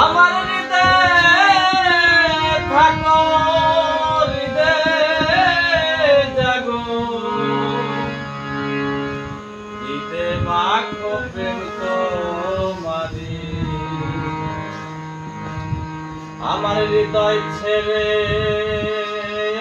আমার জাগো। দিতে মাখো প্রেম তোমারি আমার হৃদয় ছেড়ে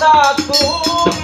大厨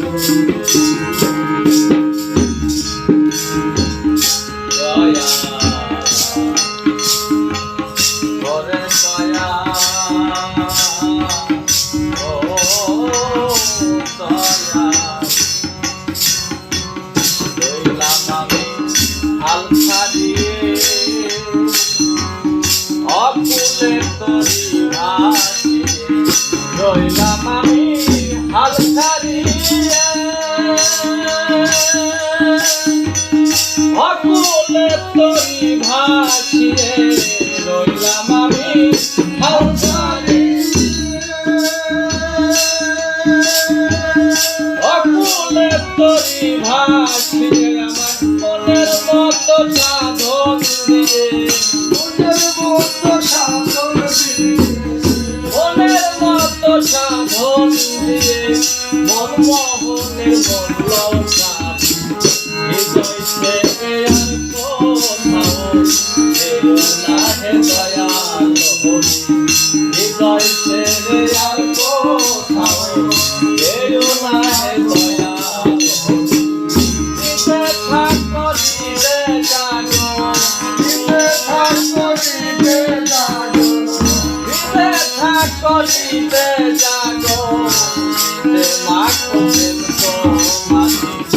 হাতে তরি ভাসিয়ে রইলাম আমি হাউসারে অকুলে তরি ভাসিয়ে আমার মনের মতো সাধন দিয়ে মনের মতো সাধন দিয়ে মনের মতো সাধন দিয়ে মন মোহনের মন লঙ্কা মাটিতে জাগো মাখো মাটিতে